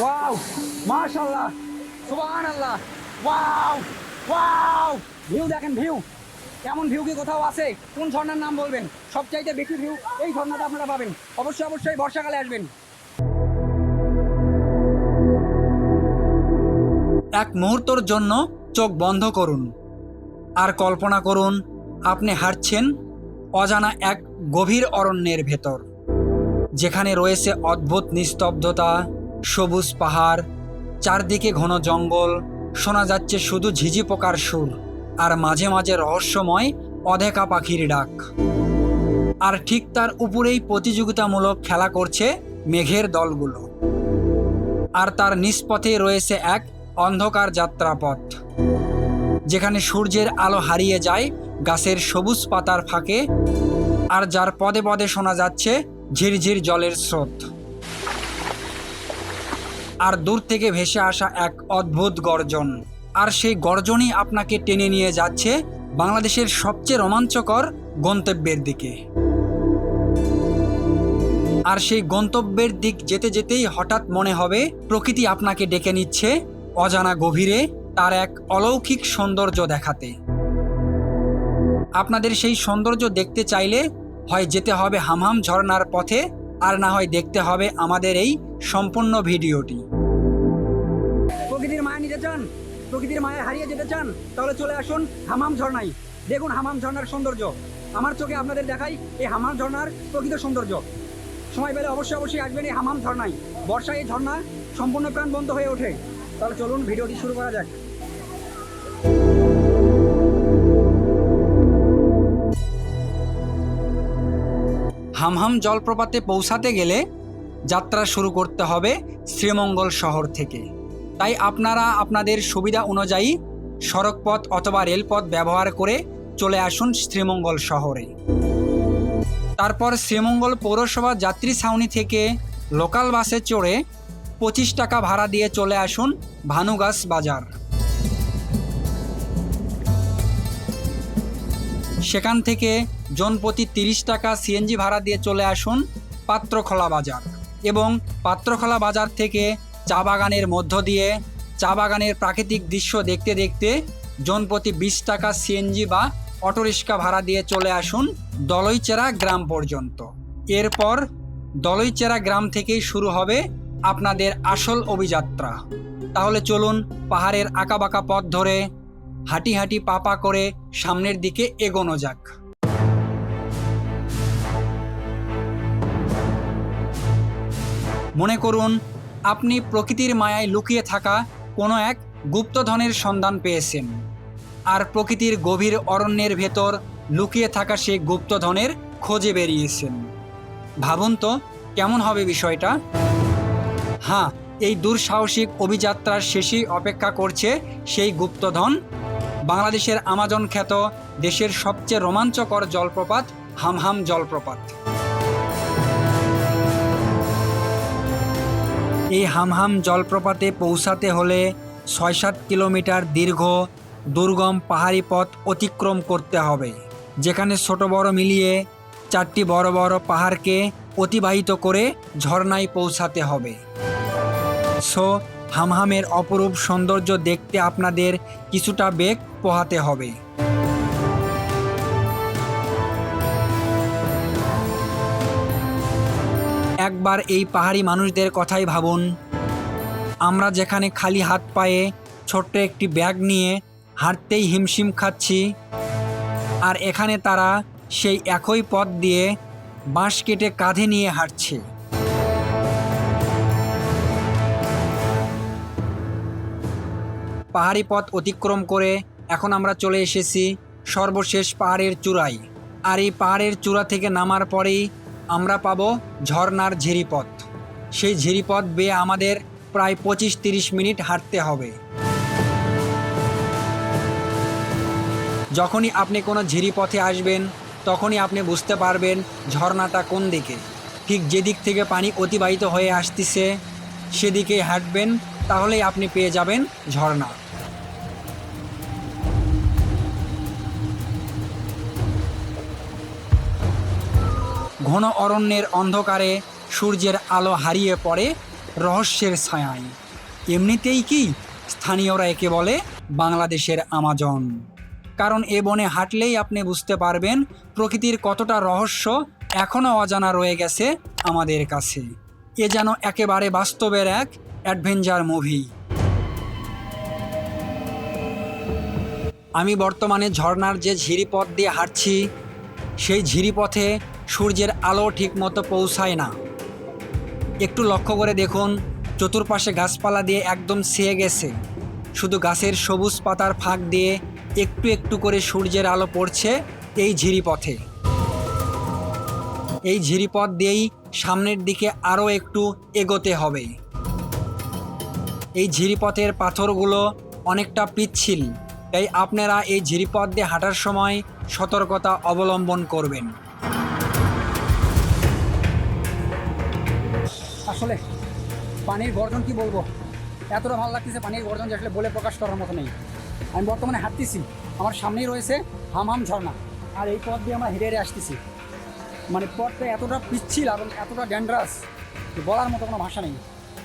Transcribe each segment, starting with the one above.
Wow মাশাআল্লাহ সুবহানাল্লাহ wow wow view দেখেন ভিউ কেমন ভিউ কি কোথাও আছে? কোন ঝর্ণার নাম বলবেন? সবচাইতে বেশি ভিউ এই ঝর্ণাটা আপনারা পাবেন। অবশ্যই অবশ্যই বর্ষাকালে আসবেন। এক মুহূর্তর জন্য চোখ বন্ধ করুন। আর কল্পনা করুন, আপনি হাঁটছেন অজানা এক গভীর অরণ্যের ভেতর, যেখানে রয়েছে অদ্ভুত নিস্তব্ধতা সবুজ পাহাড়, চারদিকে ঘন জঙ্গল, শোনা যাচ্ছে শুধু ঝিঝি পোকার সুর, আর মাঝে মাঝে রহস্যময় অধেকা পাখির ডাক। আর ঠিক তার উপরেই প্রতিযোগিতামূলক খেলা করছে মেঘের দলগুলো। আর তার নিষ্পথে রয়েছে এক অন্ধকার যাত্রাপথ, যেখানে সূর্যের আলো হারিয়ে যায় গাছের সবুজ পাতার ফাঁকে, আর যার পদে পদে শোনা যাচ্ছে ঝিরঝির জলের স্রোত। আর দূর থেকে ভেসে আসা এক অদ্ভুত গর্জন। আর সেই গর্জনই আপনাকে টেনে নিয়ে যাচ্ছে বাংলাদেশের সবচেয়ে রোমাঞ্চকর গন্তব্যের দিকে। আর সেই গন্তব্যের দিক যেতে যেতেই হঠাৎ মনে হবে, প্রকৃতি আপনাকে ডেকে নিচ্ছে অজানা গভীরে তার এক অলৌকিক সৌন্দর্য দেখাতে। আপনাদের সেই সৌন্দর্য দেখতে চাইলে হয় যেতে হবে হামহাম ঝর্ণার পথে, আর না হয় দেখতে হবে আমাদের এই সম্পূর্ণ ভিডিওটি। প্রকৃতির মায়া হারিয়ে যেতে চান, তাহলে চলে আসুন হামাম ঝর্ণায়। দেখুন হামাম ঝর্ণার সৌন্দর্য। আমার চোখে আপনাদের দেখাই এই হামাম ঝর্ণার প্রকৃত সৌন্দর্য। সময় পেলে অবশ্যই অবশ্যই আসবেন এই হামাম ঝর্ণায়। বর্ষায় এই ঝর্ণা সম্পূর্ণ প্রাণ বন্ধ হয়ে ওঠে। তাহলে চলুন ভিডিওটি শুরু করা যাক। হামহাম জলপ্রপাতে পৌঁছাতে গেলে যাত্রা শুরু করতে হবে শ্রীমঙ্গল শহর থেকে। তাই আপনারা আপনাদের সুবিধা অনুযায়ী সড়কপথ অথবা রেলপথ ব্যবহার করে চলে আসুন শ্রীমঙ্গল শহরে। তারপর শ্রীমঙ্গল পৌরসভা যাত্রী ছাউনি থেকে লোকাল বাসে চড়ে পঁচিশ টাকা ভাড়া দিয়ে চলে আসুন ভানুগাছ বাজার। সেখান থেকে জনপ্রতি তিরিশ টাকা সিএনজি ভাড়া দিয়ে চলে আসুন পাত্রখোলা বাজার এবং পাত্রখোলা বাজার থেকে চা বাগানের মধ্য দিয়ে। চা বাগানের প্রাকৃতিক দৃশ্য দেখতে দেখতে জনপ্রতি বিশ টাকা সিএনজি বা অটোরিক্সা ভাড়া দিয়ে চলে আসুন দলইচেরা গ্রাম পর্যন্ত। এরপর দলইচেরা গ্রাম থেকেই শুরু হবে আপনাদের আসল অভিযাত্রা। তাহলে চলুন পাহাড়ের আঁকাবাঁকা পথ ধরে হাঁটি হাঁটি পাপা করে সামনের দিকে এগোনো যাক। মনে করুন আপনি প্রকৃতির মায়ায় লুকিয়ে থাকা কোনো এক গুপ্তধনের সন্ধান পেয়েছেন। আর প্রকৃতির গভীর অরণ্যের ভেতর লুকিয়ে থাকা সেই গুপ্তধনের খোঁজে বেরিয়েছেন। ভাবুন তো, কেমন হবে বিষয়টা? হ্যাঁ এই দুঃসাহসিক অভিযাত্রার শেষেই অপেক্ষা করছে সেই গুপ্তধন। বাংলাদেশের আমাজন খ্যাত দেশের সবচেয়ে রোমাঞ্চকর জলপ্রপাত হামহাম জলপ্রপাত। এই হামহাম জলপ্রপাতে পৌঁছাতে হলে ছয় সাত কিলোমিটার দীর্ঘ, দুর্গম পাহাড়ি পথ অতিক্রম করতে হবে, যেখানে ছোট বড় মিলিয়ে চারটি বড় বড় পাহাড়কে অতিবাহিত করে ঝর্ণায় পৌঁছাতে হবে। সো, হামহামের অপরূপ সৌন্দর্য দেখতে আপনাদের কিছুটা বেগ পোহাতে হবে। একবার এই পাহাড়ি মানুষদের কথাই ভাবুন। আমরা যেখানে খালি হাত পায়ে ছোট্ট একটি ব্যাগ নিয়ে হাঁটতেই হিমশিম খাচ্ছি, আর এখানে তারা সেই একই পথ দিয়ে বাঁশ কেটে কাঁধে নিয়ে হাঁটছে। পাহাড়ি পথ অতিক্রম করে এখন আমরা চলে এসেছি সর্বশেষ পাহাড়ের চূড়ায়। আর এই পাহাড়ের চূড়া থেকে নামার পরেই আমরা পাবো ঝর্নার ঝিরিপথ। সেই ঝিরিপথ বেয়ে আমাদের প্রায় পঁচিশ তিরিশ মিনিট হাঁটতে হবে। যখনই আপনি কোনো ঝিরিপথে আসবেন, তখনই আপনি বুঝতে পারবেন ঝর্ণাটা কোন দিকে। ঠিক যেদিক থেকে পানি অতিবাহিত হয়ে আসতেছে সেদিকে হাঁটবেন, তাহলেই আপনি পেয়ে যাবেন ঝর্ণা। ঘন অরণ্যের অন্ধকারে সূর্যের আলো হারিয়ে পড়ে রহস্যের ছায়ায়। এমনিতেই কি? স্থানীয়রা একে বলে বাংলাদেশের আমাজন। কারণ এ বনে হাঁটলেই আপনি বুঝতে পারবেন প্রকৃতির কতটা রহস্য এখনও অজানা রয়ে গেছে আমাদের কাছে। এ যেন একেবারে বাস্তবের এক অ্যাডভেঞ্চার মুভি। আমি বর্তমানে ঝর্নার যে ঝিরিপথ দিয়ে হাঁটছি, সেই ঝিরিপথে সূর্যের আলো ঠিকমতো পৌঁছায় না। একটু লক্ষ্য করে দেখুন, চতুর্পাশে গাছপালা দিয়ে একদম ছেয়ে গেছে। শুধু গাছের সবুজ পাতার ফাঁক দিয়ে একটু একটু করে সূর্যের আলো পড়ছে এই ঝিরিপথে। এই ঝিরিপথ দিয়েই সামনের দিকে আরও একটু এগোতে হবে। এই ঝিরিপথের পাথরগুলো অনেকটা পিচ্ছিল, তাই আপনারা এই ঝিরিপথ দিয়ে হাঁটার সময় সতর্কতা অবলম্বন করবেন। আসলে পানির গর্জন কি বলব? এতটা ভালো লাগতেছে পানির গর্জন যে আসলে বলে প্রকাশ করার মতো নেই। আমি বর্তমানে হাঁটতেছি, আমার সামনেই রয়েছে হামহাম ঝর্ণা। আর এই পথ দিয়ে আমরা হেঁটে হেঁটে আসতেছি। মানে পথটা এতটা পিচ্ছিল এবং এতটা ড্যান্ড্রাস বলার মতো কোনো ভাষা নেই।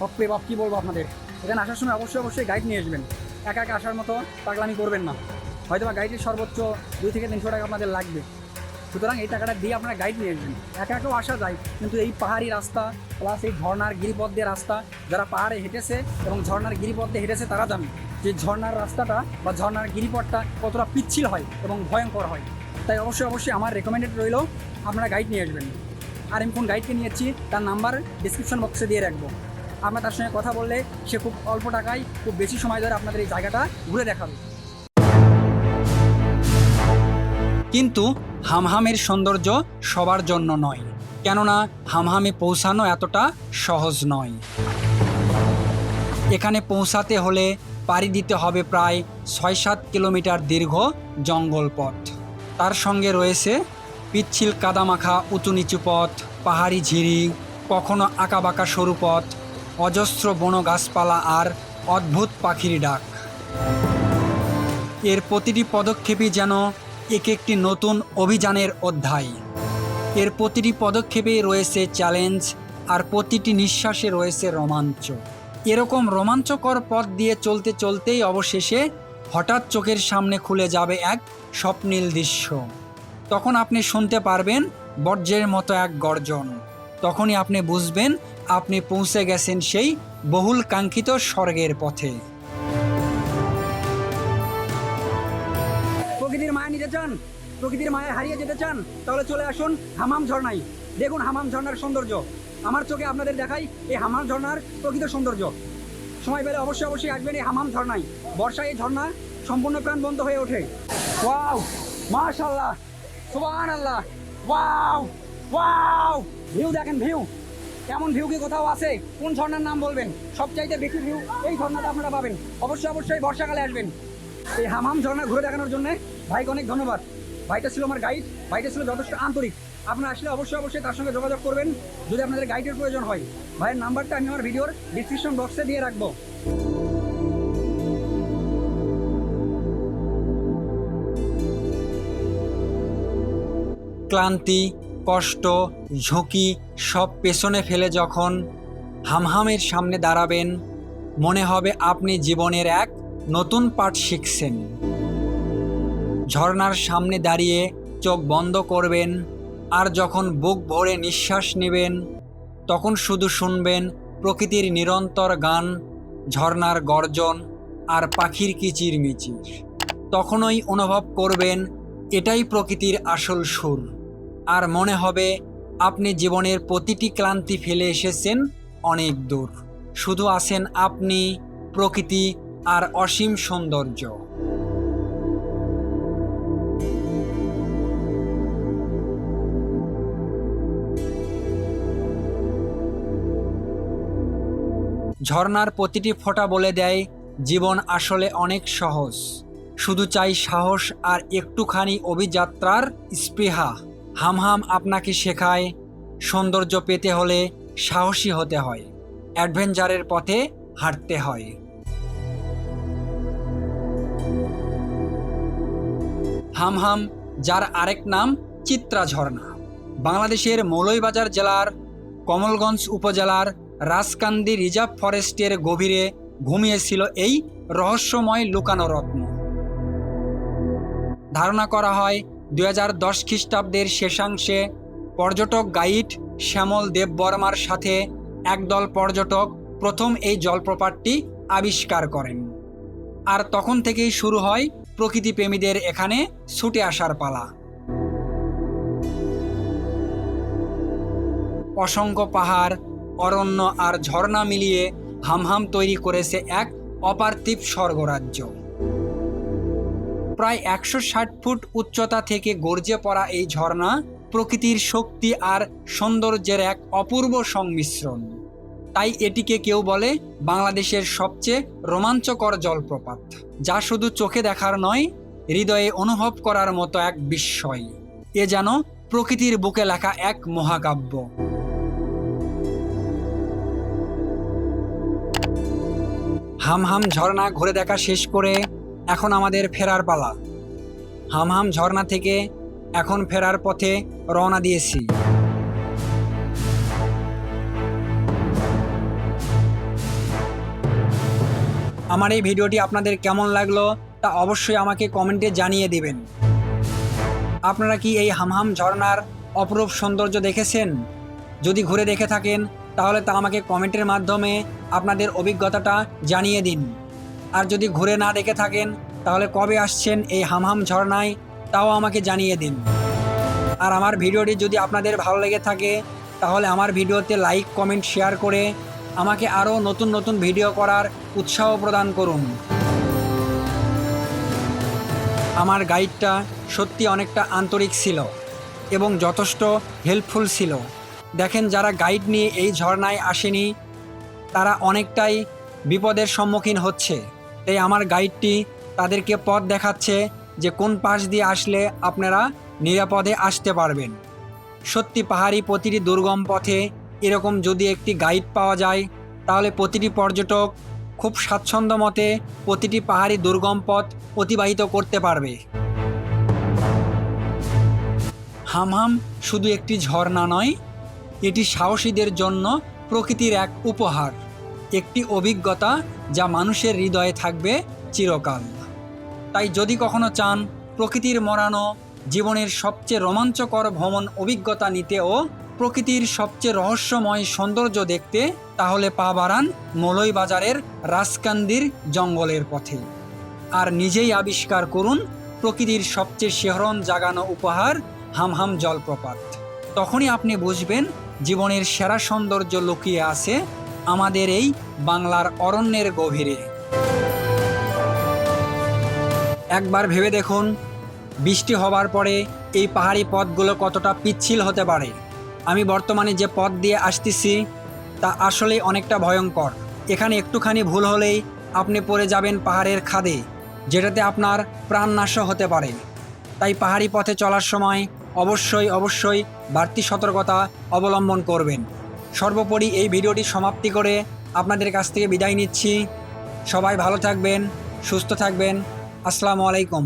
বাপ্পে বাপ, কী বলব আপনাদের? এখানে আসার সময় অবশ্যই অবশ্যই গাইড নিয়ে আসবেন। একা একা আসার মতো পাগলামি করবেন না। হয়তো বা গাইডের সর্বোচ্চ দুই থেকে তিনশো টাকা আপনাদের লাগবে। সুতরাং এই টাকাটা দিয়ে আপনারা গাইড নিয়ে আসবেন। একা একাও আসা যায়, কিন্তু এই পাহাড়ি রাস্তা প্লাস এই ঝর্নার গিরিপথ দিয়ে রাস্তা, যারা পাহাড়ে হেঁটেছে এবং ঝর্ণার গিরিপথ দিয়ে হেঁটেছে তারা জানে যে ঝর্নার রাস্তাটা বা ঝর্নার গিরিপথটা কতটা পিচ্ছিল হয় এবং ভয়ঙ্কর হয়। তাই অবশ্যই অবশ্যই আমার রেকমেন্ডেড রইল, আপনারা গাইড নিয়ে আসবেন। আর আমি কোন গাইডকে নিয়েছি, তার নাম্বার ডিসক্রিপশন বক্সে দিয়ে রাখব। আমরা তার সঙ্গে কথা বললে সে খুব অল্প টাকায় খুব বেশি সময় ধরে আপনাদের এই জায়গাটা ঘুরে দেখাবে। কিন্তু হামহামের সৌন্দর্য সবার জন্য নয়, কেননা হামহামে পৌঁছানো এতটা সহজ নয়। এখানে পৌঁছাতে হলে পাড়ি দিতে হবে প্রায় ছয় সাত কিলোমিটার দীর্ঘ জঙ্গল পথ। তার সঙ্গে রয়েছে পিচ্ছিল কাদামাখা উঁচু নিচু পথ, পাহাড়ি ঝিরি, কখনো আঁকাবাঁকা সরু পথ, অজস্র বন গাছপালা আর অদ্ভুত পাখির ডাক। এর প্রতিটি পদক্ষেপই যেন এক একটি নতুন অভিযানের অধ্যায়। এর প্রতিটি পদক্ষেপে রয়েছে চ্যালেঞ্জ আর প্রতিটি নিঃশ্বাসে রয়েছে রোমাঞ্চ। এরকম রোমাঞ্চকর পথ দিয়ে চলতে চলতেই অবশেষে হঠাৎ চোখের সামনে খুলে যাবে এক স্বপ্নীল দৃশ্য। তখন আপনি শুনতে পারবেন বর্জ্যের মতো এক গর্জন। তখনই আপনি বুঝবেন আপনি পৌঁছে গেছেন সেই বহুল কাঙ্ক্ষিত স্বর্গের পথে। নিতে চান, প্রকৃতির মায়া হারিয়ে যেতে চান, তাহলে চলে আসুন হামাম ঝর্ণায়। দেখুন হামাম ঝর্ণার সৌন্দর্য। আমার চোখে আপনাদের দেখাই এই হামাম ঝর্ণার প্রকৃত সৌন্দর্য। সময় পেলে অবশ্যই অবশ্যই আসবেন এই হামাম ঝর্ণায়। বর্ষায় এই ঝর্ণা সম্পূর্ণ প্রাণ বন্ধ হয়ে ওঠে। ওয়াও মাশাল্লাহ সুবহান আল্লাহ ওয়াও ওয়াও, ভিউ দেখেন, ভিউ। এমন ভিউ কি কোথাও আছে? কোন ঝর্ণার নাম বলবেন? সবচাইতে বেশি ভিউ এই ঝর্ণাটা আপনারা পাবেন। অবশ্যই অবশ্যই বর্ষাকালে আসবেন। এই হামাম ঝর্ণা ঘুরে দেখানোর জন্য ভাইকে অনেক ধন্যবাদ। ভাইটা ছিল আমার গাইড ভাইটা ছিল যথেষ্ট আন্তরিক। আপনারা আসলে অবশ্যই অবশ্যই তার সঙ্গে যোগাযোগ করবেন, যদি আপনাদের গাইডের প্রয়োজন হয়। ভাইয়ের নাম্বারটা আমি আমার ভিডিওর ডিসক্রিপশন বক্সে দিয়ে রাখব। ক্লান্তি, কষ্ট, ঝুঁকি সব পেছনে ফেলে যখন হামহামের সামনে দাঁড়াবেন, মনে হবে আপনি জীবনের এক নতুন পাঠ শিখছেন। ঝর্ণার সামনে দাঁড়িয়ে চোখ বন্ধ করবেন আর যখন বুক ভরে নিঃশ্বাস নেবেন, তখন শুধু শুনবেন প্রকৃতির নিরন্তর গান, ঝর্ণার গর্জন আর পাখির কিচিরমিচির তখনই অনুভব করবেন, এটাই প্রকৃতির আসল সুর। আর মনে হবে, আপনি জীবনের প্রতিটি ক্লান্তি ফেলে এসেছেন অনেক দূর। শুধু আছেন আপনি, প্রকৃতি আর অসীম সৌন্দর্য। ঝর্ণার প্রতিটি ফোঁটা বলে দেয়, জীবন আসলে অনেক সহজ। শুধু চাই সাহস আর একটুখানি অভিযাত্রার স্পৃহা। হামহাম আপনাকে শেখায়, সৌন্দর্য পেতে হলে সাহসী হতে হয়, অ্যাডভেঞ্চারের পথে হাঁটতে হয়। হামহাম, যার আরেক নাম চিত্রা ঝর্ণা। বাংলাদেশের মৌলইবাজার জেলার কমলগঞ্জ উপজেলার রাজকান্দি রিজার্ভ ফরেস্টের গভীরে ঘুমিয়েছিল এই রহস্যময় লুকানো রত্ন। ধারণা করা হয় দু দশ খ্রিস্টাব্দের শেষাংশে পর্যটক গাইড শ্যামল দেববর্মার সাথে একদল পর্যটক প্রথম এই জলপ্রপাতটি আবিষ্কার করেন। আর তখন থেকেই শুরু হয় প্রকৃতিপ্রেমীদের এখানে ছুটে আসার পালা। অসংখ্য পাহাড় অরণ্য আর ঝর্ণা মিলিয়ে হামহাম তৈরি করেছে এক অপার্থিব স্বর্গরাজ্য। প্রায় একশো ষাট ফুট উচ্চতা থেকে গর্জে পড়া এই ঝর্ণা প্রকৃতির শক্তি আর সৌন্দর্যের এক অপূর্ব সংমিশ্রণ। তাই এটিকে কেউ বলে বাংলাদেশের সবচেয়ে রোমাঞ্চকর জলপ্রপাত, যা শুধু চোখে দেখার নয়, হৃদয়ে অনুভব করার মতো এক বিস্ময়। এ যেন প্রকৃতির বুকে লেখা এক মহাকাব্য। হামহাম ঝর্ণা ঘুরে দেখা শেষ করে এখন আমাদের ফেরার পালা। হামহাম ঝর্ণা থেকে এখন ফেরার পথে রওনা দিয়েছি। আমার এই ভিডিওটি আপনাদের কেমন লাগল তা অবশ্যই আমাকে কমেন্টে জানিয়ে দিবেন। আপনারা কি এই হামহাম ঝর্ণার অপরূপ সৌন্দর্য দেখেছেন? যদি ঘুরে দেখে থাকেন তাহলে তা আমাকে কমেন্টের মাধ্যমে আপনাদের অভিজ্ঞতাটা জানিয়ে দিন। আর যদি ঘুরে না দেখে থাকেন, তাহলে কবে আসছেন এই হামহাম ঝর্ণায়, তাও আমাকে জানিয়ে দিন। আর আমার ভিডিওটি যদি আপনাদের ভালো লেগে থাকে, তাহলে আমার ভিডিওতে লাইক, কমেন্ট, শেয়ার করে আমাকে আরও নতুন নতুন ভিডিও করার উৎসাহ প্রদান করুন। আমার গাইডটা সত্যি অনেকটা আন্তরিক ছিল এবং যথেষ্ট হেল্পফুল ছিল। দেখেন যারা গাইড নিয়ে এই ঝর্ণায় আসেনি, তারা অনেকটাই বিপদের সম্মুখীন হচ্ছে। তাই আমার গাইডটি তাদেরকে পথ দেখাচ্ছে যে কোন পাশ দিয়ে আসলে আপনারা নিরাপদে আসতে পারবেন। সত্যি পাহাড়ি প্রতিটি দুর্গম পথে এরকম যদি একটি গাইড পাওয়া যায়, তাহলে প্রতিটি পর্যটক খুব স্বাচ্ছন্দ্য মতে প্রতিটি পাহাড়ি দুর্গম পথ অতিবাহিত করতে পারবে। হামহাম, শুধু একটি ঝর্ণা নয় এটি সাহসীদের জন্য প্রকৃতির এক উপহার, একটি অভিজ্ঞতা যা মানুষের হৃদয়ে থাকবে চিরকাল। তাই যদি কখনো চান প্রকৃতির মরানো জীবনের সবচেয়ে রোমাঞ্চকর ভ্রমণ অভিজ্ঞতা নিতে ও প্রকৃতির সবচেয়ে রহস্যময় সৌন্দর্য দেখতে, তাহলে পা বাড়ান মলই বাজারের রাজকান্দির জঙ্গলের পথে। আর নিজেই আবিষ্কার করুন প্রকৃতির সবচেয়ে শিহরণ জাগানো উপহার হামহাম জলপ্রপাত। তখনই আপনি বুঝবেন জীবনের সেরা সৌন্দর্য লুকিয়ে আছে আমাদের এই বাংলার অরণ্যের গভীরে। একবার ভেবে দেখুন, বৃষ্টি হবার পরে এই পাহাড়ি পথগুলো কতটা পিচ্ছিল হতে পারে। আমি বর্তমানে যে পথ দিয়ে আসতেছি, তা আসলে অনেকটা ভয়ঙ্কর। এখানে একটুখানি ভুল হলেই আপনি পড়ে যাবেন পাহাড়ের খাদে, যেটাতে আপনার প্রাণনাশ হতে পারে। তাই পাহাড়ি পথে চলার সময় অবশ্যই অবশ্যই বাড়তি সতর্কতা অবলম্বন করবেন। সর্বোপরি এই ভিডিওটি সমাপ্তি করে আপনাদের কাছ থেকে বিদায় নিচ্ছি। সবাই ভালো থাকবেন, সুস্থ থাকবেন। আসসালামু আলাইকুম।